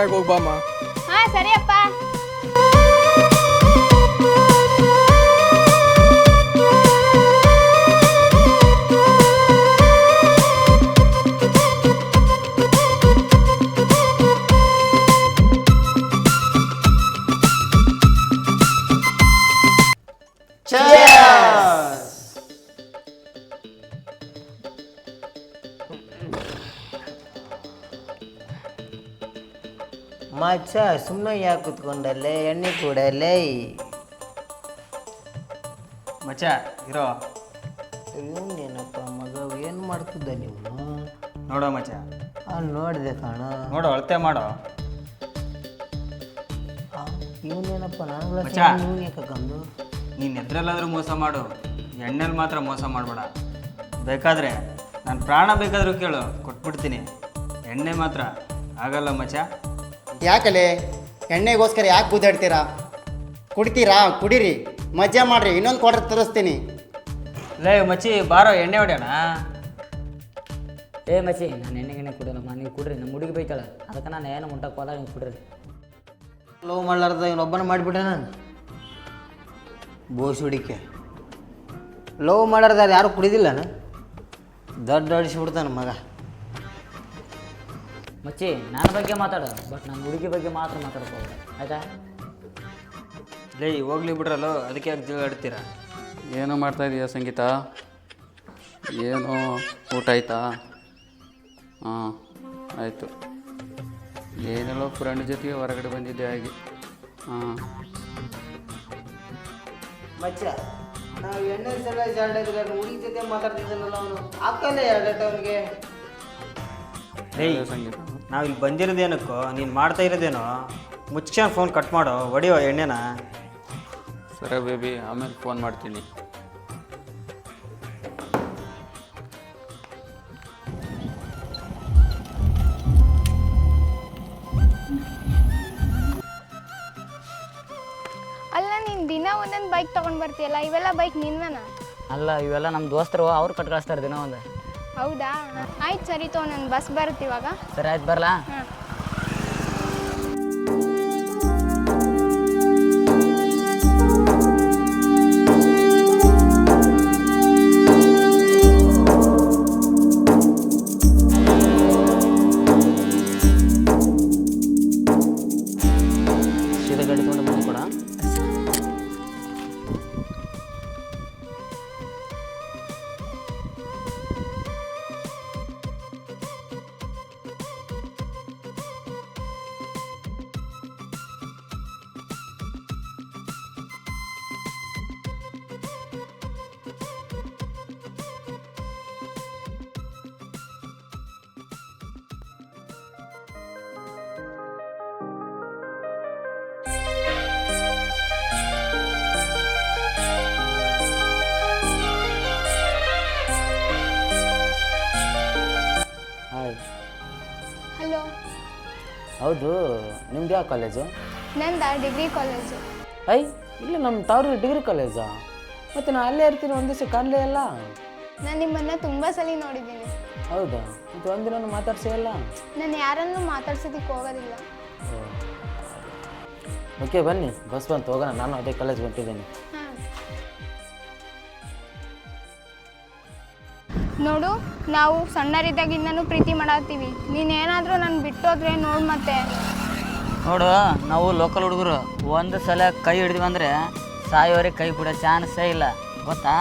Barack Obama. ಮಚ್ಚ ಸುಮ್ಮನೆ ಯಾಕೆ ಕುತ್ಕೊಂಡಲ್ಲೇ? ಎಣ್ಣೆ ಕೂಡಲೇ. ಮಚ್ಚ ಇರೋ. ಇವನೇನಪ್ಪ ಮಗ ಏನು ಮಾಡ್ತಿದ್ದ ನೀವು ನೋಡೋ ಮಚ್ಚ. ಅಲ್ಲಿ ನೋಡಿದೆ ಕಾಣ. ನೋಡೋ ಅಳತೆ ಮಾಡೋ. ಇವನೇನಪ್ಪ ಮಚ್ಚ. ನಾನು ಯಾಕಂದು ನೀನು ಎದ್ರಲ್ಲಾದರೂ ಮೋಸ ಮಾಡು. ಎಣ್ಣೆಲಿ ಮಾತ್ರ ಮೋಸ ಮಾಡಬೇಡ. ಬೇಕಾದರೆ ನಾನು ಪ್ರಾಣ ಬೇಕಾದರೂ ಕೇಳು ಕೊಟ್ಬಿಡ್ತೀನಿ. ಎಣ್ಣೆ ಮಾತ್ರ. ಆಗಲ್ಲ ಮಚ್ಚ. ಯಾಕಲೆ? ಎಣ್ಣೆಗೋಸ್ಕರ ಯಾಕೆ ಗುದ್ದಾಡ್ತೀರಾ? ಕುಡಿತೀರಾ? ಕುಡೀರಿ. ಮಜಾ ಮಾಡ್ರಿ. ಇನ್ನೊಂದು ಕ್ವಾರ್ಟರ್ ತರಿಸ್ತೀನಿ. ಲೇ ಮಚ್ಚಿ ಬಾರೋ ಎಣ್ಣೆ ಹೊಡ್ಯೋಣ ಏ ಮಚ್ಚಿ ನಾನು ಎಣ್ಣೆ ಗಿಣ್ಣೆ ಕುಡಿಯಲ್ಲಮ್ಮ. ನೀವು ಕುಡ್ರಿ ನಮ್ಮ ಹುಡುಗಿ ಬೈತಾಳೆ. ಅದಕ್ಕೆ ನಾನು ಏನು ಮುಂಟಕ್ಕೆ ಹೋದಾಗ ನೀವು ಕುಡ್ರಿ. ಲವ್ ಮಾಡ್ಲಾರ್ದ ಇವನೊಬ್ಬನ ಮಾಡಿಬಿಟ್ಟೆ ನಾನು. ಬೋಸ್ ಹುಡಿಕೆ. ಲವ್ ಮಾಡಾರ್ದ ಯಾರು ಕುಡಿದಿಲ್ಲನ ದೊಡ್ಡ ಅಡಿಸಿಬಿಡ್ತಾನೆ ಮಗ. ಮಚ್ಚಿ ನನ್ನ ಬಗ್ಗೆ ಮಾತಾಡು ಬಟ್ ನನ್ನ ಹುಡುಗಿ ಬಗ್ಗೆ ಮಾತ್ರ ಮಾತಾಡ್ಕೋಬೋದು ಆಯ್ತಾ? ಲೇ ಹೋಗ್ಲಿ ಬಿಡ್ರಲ್ಲೋ ಅದಕ್ಕೆ ಯಾಕೆ ಜೀವ ಆಡ್ತೀರಾ? ಏನೋ ಮಾಡ್ತಾ ಇದೀಯ ಸಂಗೀತ? ಏನು ಊಟ ಆಯ್ತಾ? ಹಾಂ ಆಯಿತು. ಏನೆಲ್ಲೋ ಫ್ರೆಂಡ್ ಜೊತೆಗೆ ಹೊರಗಡೆ ಬಂದಿದ್ದೆ ಹಾಗೆ. ಹಾಂ. ಮಚ್ಚ. ನಾವು ಎಣ್ಣೆ ಸಲ ಜಾಡಿದ್ರೆ ಹುಡುಗಿ ಜೊತೆ ಮಾತಾಡ್ತಿದ್ದಾನಲ್ಲ ಅವನು. ಹಾಕಲ್ಲ ಎರಡಟ ಅವನಿಗೆ. ಸಂಗೀತ. ನಾವು ಇಲ್ಲಿ ಬಂದಿರೋದೇನಕ್ಕೋ ನೀನು ಮಾಡ್ತಾ ಇರೋದೇನೋ ಮುಚ್ಕೊಂಡು ಫೋನ್ ಕಟ್ ಮಾಡೋ ಹೊಡಿಯೋ ಎಣ್ಣೆನ? ಸರಿ ಬೇಬಿ ಆಮೇಲೆ ಫೋನ್ ಮಾಡ್ತೀನಿ. ಅಲ್ಲ ನೀನು ದಿನ ಒಂದೊಂದು ಬೈಕ್ ತಗೊಂಡ್ ಬರ್ತೀಯಲ್ಲ ಇವೆಲ್ಲ ಬೈಕ್ ನಿನ್ನನ ಅಲ್ಲ ಇವೆಲ್ಲ ನಮ್ಮ ದೋಸ್ತರು ಅವ್ರು ಕಟ್ ಕಳಿಸ್ತಾರೆ ದಿನ ಒಂದು. ಹೌದಾ? ಆಯ್ತು ಸರಿ ತೋ ನನ್ನ ಬಸ್ ಬರುತ್ತೆ ಇವಾಗ. ಸರಿ ಆಯ್ತು ಬರಲಾ? ಹಾಂ ಹೌದು ನಿಮ್ದು ಯಾವ ಕಾಲೇಜು ನಂದ ಡಿಗ್ರಿ ಕಾಲೇಜು ಐ ಇಲ್ಲ ನಮ್ಮ ತಾವ್ರ ಡಿಗ್ರಿ ಕಾಲೇಜಾ ಮತ್ತು ನಾನು ಅಲ್ಲೇ ಇರ್ತೀನಿ ಒಂದು ದಿವಸ ಕಾಣಲೇ ಇಲ್ಲ? ನಾನು ನಿಮ್ಮನ್ನ ತುಂಬ ಸಲ ನೋಡಿದ್ದೀನಿ. ಹೌದಾ? ಮತ್ತು ಒಂದಿನ ಮಾತಾಡ್ಸೇ ಇಲ್ಲ? ನಾನು ಯಾರನ್ನು ಮಾತಾಡ್ಸೋದಕ್ಕೆ ಹೋಗೋದಿಲ್ಲ. ಓಕೆ ಬನ್ನಿ ಬಸ್ ಬಂತು ಹೋಗೋಣ. ನಾನು ಅದೇ ಕಾಲೇಜ್ ಹೊಂಟಿದ್ದೀನಿ. ನೋಡು ನಾವು ಸಣ್ಣರಿದ್ದಾಗಿಂದನೂ ಪ್ರೀತಿ ಮಾಡತ್ತೀವಿ. ನೀನೇನಾದರೂ ನಾನು ಬಿಟ್ಟೋದ್ರೆ ನೋಡು ಮತ್ತೆ. ನೋಡು ನಾವು ಲೋಕಲ್ ಹುಡುಗರು. ಒಂದು ಸಲ ಕೈ ಹಿಡಿದ್ವಿ ಅಂದರೆ ಸಾಯೋರಿಗೆ ಕೈ ಬಿಡೋ ಚಾನ್ಸೇ ಇಲ್ಲ. ಗೊತ್ತಾ?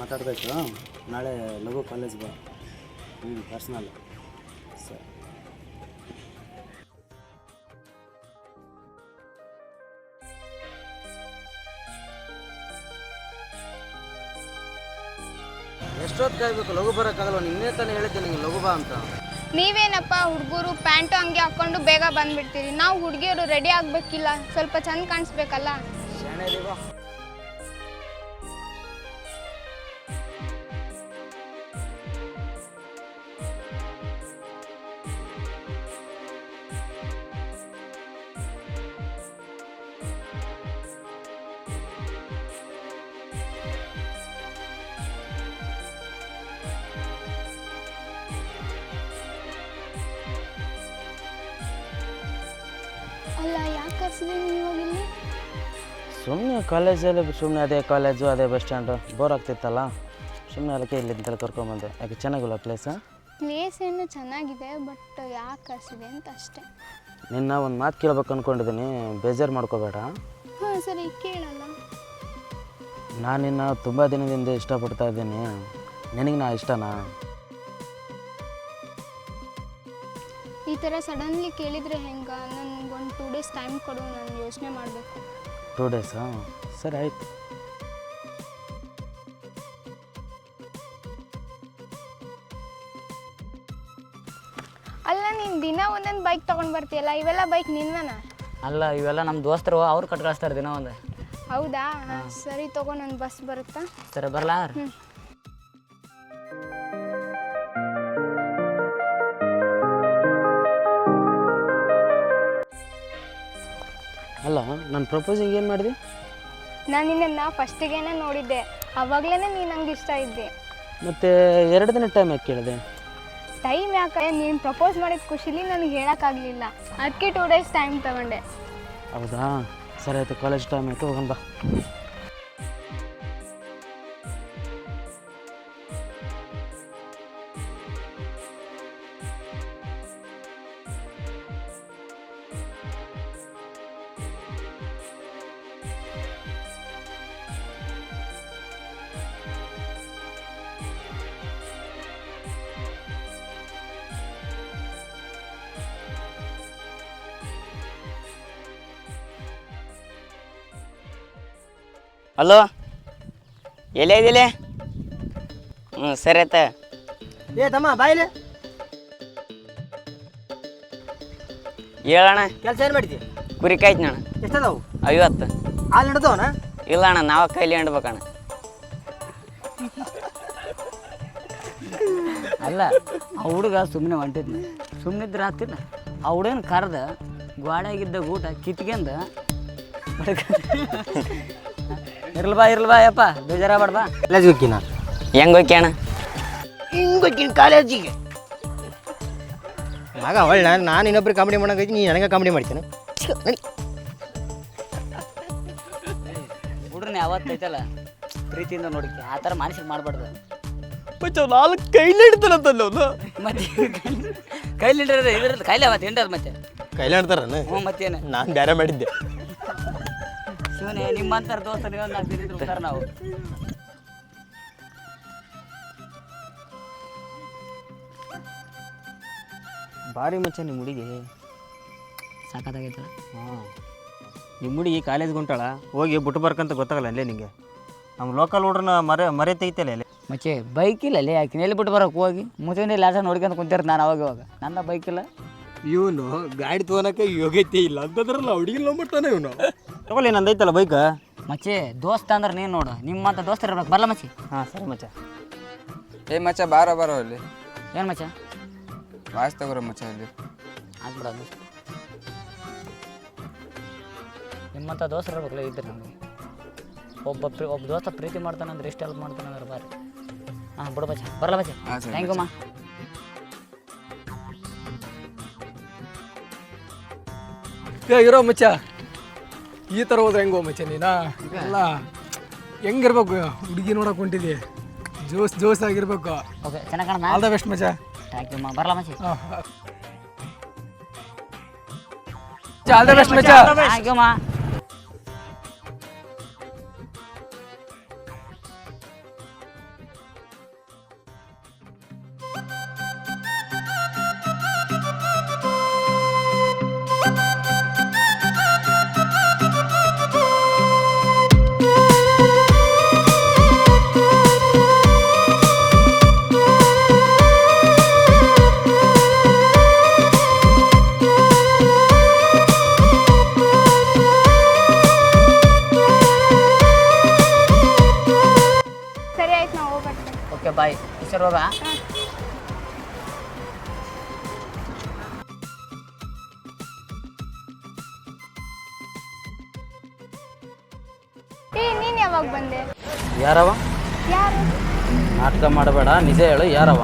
ಮಾತಾಡಬೇಕು. ನಾಳೆ ಲಘು ಕಾಲೇಜ್ ಬಾ. ಹ್ಞೂ ಪರ್ಸ್ನಲ್ ಸರಿ. ಎಷ್ಟೊತ್ತು ಕಾಯ್ಬೇಕು ಲಘು ಬರೋಕ್ಕಾಗಲ್ಲ. ನಿನ್ನೆ ತಾನೇ ಹೇಳಿದ್ದೆ ನಿಂಗೆ ಲಘು ಬಾ ಅಂತ. ನೀವೇನಪ್ಪ ಹುಡುಗರು ಪ್ಯಾಂಟು ಹಂಗೆ ಹಾಕ್ಕೊಂಡು ಬೇಗ ಬಂದ್ಬಿಡ್ತೀರಿ? ನಾವು ಹುಡುಗಿಯರು ರೆಡಿ ಆಗಬೇಕಿಲ್ಲ. ಸ್ವಲ್ಪ ಚಂದ ಕಾಣಿಸ್ಬೇಕಲ್ಲ? ಅಲ್ಲ ಇಲ್ಲಿ ಸುಮ್ಮನೆ ಕಾಲೇಜಲ್ಲಿ ಸುಮ್ಮನೆ ಅದೇ ಕಾಲೇಜು ಅದೇ ಬಸ್ ಸ್ಟ್ಯಾಂಡು ಬೋರ್ ಆಗ್ತಿತ್ತಲ್ಲ? ಸುಮ್ಮನೆ ಅದಕ್ಕೆ ಇಲ್ಲಿಂದ ಕರ್ಕೊಂಬಂದೆ ಯಾಕೆ ಚೆನ್ನಾಗಿಲ್ಲ ಪ್ಲೇಸ ಪ್ಲೇಸ್ ಏನು ಚೆನ್ನಾಗಿದೆ ಬಟ್ ಯಾಕೆ ಅಂತ ಅಷ್ಟೇ. ನಿನ್ನ ಒಂದು ಮಾತು ಕೇಳ್ಬೇಕು ಅಂದ್ಕೊಂಡಿದ್ದೀನಿ ಬೇಜಾರು ಮಾಡ್ಕೋಬೇಡ. ಹಾಂ ಸರಿ ಕೇಳಲ್ಲ ನಾನು ನಿನ್ನ ತುಂಬ ದಿನದಿಂದ ಇಷ್ಟಪಡ್ತಾ ಇದ್ದೀನಿ. ನಿನಗೆ ನಾ ಇಷ್ಟನಾ? ಥರ ಸಡನ್ಲಿ ಕೇಳಿದರೆ ಹೆಂಗೆ? ನನಗೆ ಒಂದು ಟೂ ಡೇಸ್ ಟೈಮ್ ಕೊಡು ನಾನು ಯೋಚನೆ ಮಾಡಬೇಕು. ಟೂ ಡೇಸಾ ಸರಿ ಆಯಿತು. ಅಲ್ಲ ನೀನು ದಿನ ಒಂದೊಂದು ಬೈಕ್ ತೊಗೊಂಡು ಬರ್ತೀಯಲ್ಲ ಇವೆಲ್ಲ ಬೈಕ್ ನಿನ್ನನ ಅಲ್ಲ ಇವೆಲ್ಲ ನಮ್ಮ ದೋಸ್ತರು ಅವ್ರು ಕಟ್ ಕಳಿಸ್ತಾರೆ ದಿನ ಒಂದು. ಹೌದಾ? ಸರಿ ತಗೋ ನನ್ನ ಬಸ್ ಬರುತ್ತಾ? ಸರಿ ಬರಲಾ? ಅಲ್ಲ ನಾನು ಪ್ರಪೋಸಿಂಗ್ ಏನು ಮಾಡಿದೆ? ನಾನು ನಿನ್ನನ್ನು ಫಸ್ಟಿಗೇನೆ ನೋಡಿದ್ದೆ. ಅವಾಗಲೇ ನೀನು ನಂಗೆ ಇಷ್ಟ ಇದ್ದೆ. ಮತ್ತೆ ಎರಡು ದಿನ ಟೈಮ್ ಯಾಕೆ ಕೇಳಿದೆ? ಟೈಮ್ ಯಾಕೆ? ನೀನು ಪ್ರಪೋಸ್ ಮಾಡಿದ ಖುಷಿಲಿ ನನಗೆ ಹೇಳೋಕ್ಕಾಗಲಿಲ್ಲ. ಅದಕ್ಕೆ ಟೂ ಡೇಸ್ ಟೈಮ್ ತಗೊಂಡೆ. ಹೌದಾ? ಸರಿ ಆಯಿತು ಕಾಲೇಜ್ ಟೈಮ್ ಆಯಿತು ಹೋಗೋಣ ಬಾ. ಹಲೋ? ಎಲ್ಲೇ ಇದಿಲ್ಲ ಹ್ಞೂ ಸರಿ ಆಯ್ತ. ಏ ತಮ್ಮ ಬಾಯಿಲೆ ಹೇಳಣ್ಣ. ಕೆಲಸ ಏನು ಮಾಡ್ತಿ ಕುರಿ ಕಾಯ್ತು ನಾನು ಎಷ್ಟದಾವು? ಐವತ್ತು. ಹಾಲು ಹಿಡ್ದವನ ಇಲ್ಲ ಅಣ್ಣ ನಾವು ಕೈಲಿ ಹಿಂಡ್ಬೇಕಣ್ಣ ಅಲ್ಲ ಆ ಹುಡುಗ ಸುಮ್ಮನೆ ಹೊಂಟಿದ್ನ. ಸುಮ್ಮನೆ ಇದ್ರೆ ಆಗ್ತಿದ್ನ. ಆ ಹುಡುಗನ ಕರೆದ ಗ್ವಾಡಾಗಿದ್ದ ಊಟ ಕಿತ್ಕೊಂಡ ಇರ್ಲ್ ಬಾ ಇರ್ಲ್ ಬಾ ಯಪ್ಪ. ಬೇಜಾರ ಬಾ. ಕಾಲೇಜ್ ಹೋಗಿನ ಹೆಂಗ್ ಹೋಗಿ ಅಣ್ಣ ಹಿಂಗೆ ಹೋಗಿನ ಕಾಲೇಜಿಗೆ ಮಗ ಹೊಳ್ಳಿ ನಾನು ನಾನು ಇನ್ನೊಬ್ರು ಕಾಮಿಡಿ ಮಾಡೋಕೆ ನೀ ನನಗೆ ಕಾಮಿಡಿ ಮಾಡ್ತೇನೆ ಹುಡ್ರನ್ನ ಯಾವತ್ತೈತಲ್ಲ ಪ್ರೀತಿಯಿಂದ ನೋಡಿ ಆ ಥರ ಮನಸ್ಸಿಗೆ ಮಾಡಬಾರ್ದು. ನಾಲ್ಕು ಕೈಲಿ ಹಿಡ್ತಾನಂತಲ್ಲ ಅವನು. ಮತ್ತೆ ಕೈಲಿ ಹಿಡಿದ್ರೆ ಇದ್ರದ್ದು ಕೈಲಿ ಅವತ್ತು ಹಿಂಡದ ಮತ್ತೆ. ಕೈಲಿ ಆಡ್ತಾರನ ಹ್ಞೂ ಮತ್ತೇನು? ನಾನು ಬೇರೆ ಮಾಡಿದ್ದೆ. ಶಿವನೇ ನಿಮ್ಮಂತರ ದೋಸ್ತ ನೀವು ನಾಲ್ಕು ದಿನ ಇರ್ತಾರೆ ನಾವು. ಭಾರಿ ಮಚ್ಚ ನಿಮ್ಮ ಹುಡುಗಿ. ಸಾಕಾಗೈತಲ್ಲ ಹಾಂ. ನಿಮ್ಮ ಹುಡುಗಿ ಕಾಲೇಜ್ಗೆ ಹೊಂಟಾಳ? ಹೋಗಿ ಬಿಟ್ಟು ಬರ್ಕಂತ ಗೊತ್ತಾಗಲ್ಲ ಅಲ್ಲೇ ನಿಂಗೆ? ನಮ್ಮ ಲೋಕಲ್ ಹುಡ್ರನ್ನ ಮರೆ ಮರೆ ತೆಗಿತಲ್ಲ ಅಲ್ಲೇ? ಮಚ್ಚೆ ಬೈಕ್ ಇಲ್ಲ ಅಲ್ಲೇ? ಯಾಕೆ ಎಲ್ಲಿ ಬಿಟ್ಟು ಬರೋಕೆ ಹೋಗಿ? ಮುಂಚೆ ಲಾಸ ನೋಡ್ಕೊಂತ ಕುಂತಿರ್ತ ನಾನು ಅವಾಗ ಇವಾಗ. ನನ್ನ ಬೈಕ್ ಇಲ್ಲ. ಇವನು ಗಾಡಿ ತೊಗೊಳಕ್ಕೆ ಯೋಗ್ಯತೆ ಇಲ್ಲ. ಅಂತಂದ್ರಲ್ಲ ಹುಡುಗಿ ಮಾಡ್ತಾನೆ ಇವನು. ತಗೊಳ್ಳಿ ನಂದೈತಲ್ಲ ಬೈಕ್ ಮಚ್ಚೆ ದೋಸ್ತ ಅಂದ್ರೆ ನೀನು ನೋಡು. ನಿಮ್ಮಂತ ದೋಸ್ತ ಇರ್ಬೇಕು. ಬರಲ್ಲ ಮಚ್ಚಿ? ಹಾಂ ಸರಿ ಮಚ್ಚ. ಏ ಮಚ್ಚ ಬಾರ ಬಾರೋ ಅಲ್ಲಿ. ಏನು ಮಚ್ಚ? ವಾಯ್ಸ್ ತಗೋರ ಮಚ್ಚ ಅಲ್ಲಿ. ಆಗ್ಬಿಡೋದು ನಿಮ್ಮಂಥ ದೋಸ್ತ ಇರ್ಬೇಕಲ್ಲ ಇದ್ರೆ ನಮಗೆ. ಒಬ್ಬ ಪ್ರೀ ಒಬ್ಬ ದೋಸ್ತ ಪ್ರೀತಿ ಮಾಡ್ತಾನಂದ್ರೆ ಇಷ್ಟು ಹೆಲ್ಪ್ ಮಾಡ್ತಾನಂದ್ರೆ ಬಾರಿ. ಹಾಂ ಬಿಡು ಮಚ್ಚ. ಬರಲ್ಲ ಸರಿ ಥ್ಯಾಂಕ್ ಯು ಮಾ. ಏ ಇರೋ ಮಚ್ಚ. ಈ ಥರ ಹೋದ್ರೆ ಹೆಂಗೋ ಮಚ್ಚ ನೀನಾ? ಎಲ್ಲ ಹೆಂಗಿರ್ಬೇಕು ಹುಡುಗಿ ನೋಡಕ್ ಹೊಂಟಿದಿ. ಜೋಸ್ ಜೋಸ್ ಆಗಿರ್ಬೇಕು. ಓಕೆ ಚೆನ್ನಾಗಿ ಕಾಣ ಆಲ್ ದ ಬೆಸ್ಟ್ ಮಚ್ಚ. ಥ್ಯಾಂಕ್ ಯು ಮಾ ಬರಲ್ಲ ಮಚ್ಚಿ? ಆಲ್ ದ ಬೆಸ್ಟ್ ಮಚ್ಚ. ಥ್ಯಾಂಕ್ ಯು ಮಾ. ಬಾಯ್ ಹುಷಾರು ಹೋಗ ಏ ನೀನ್ ಯಾವಾಗ ಬಂದೆ? ಯಾರವ? ಯಾರು? ನಾಟಕ ಮಾಡಬೇಡ ನಿಜ ಹೇಳು ಯಾರವ?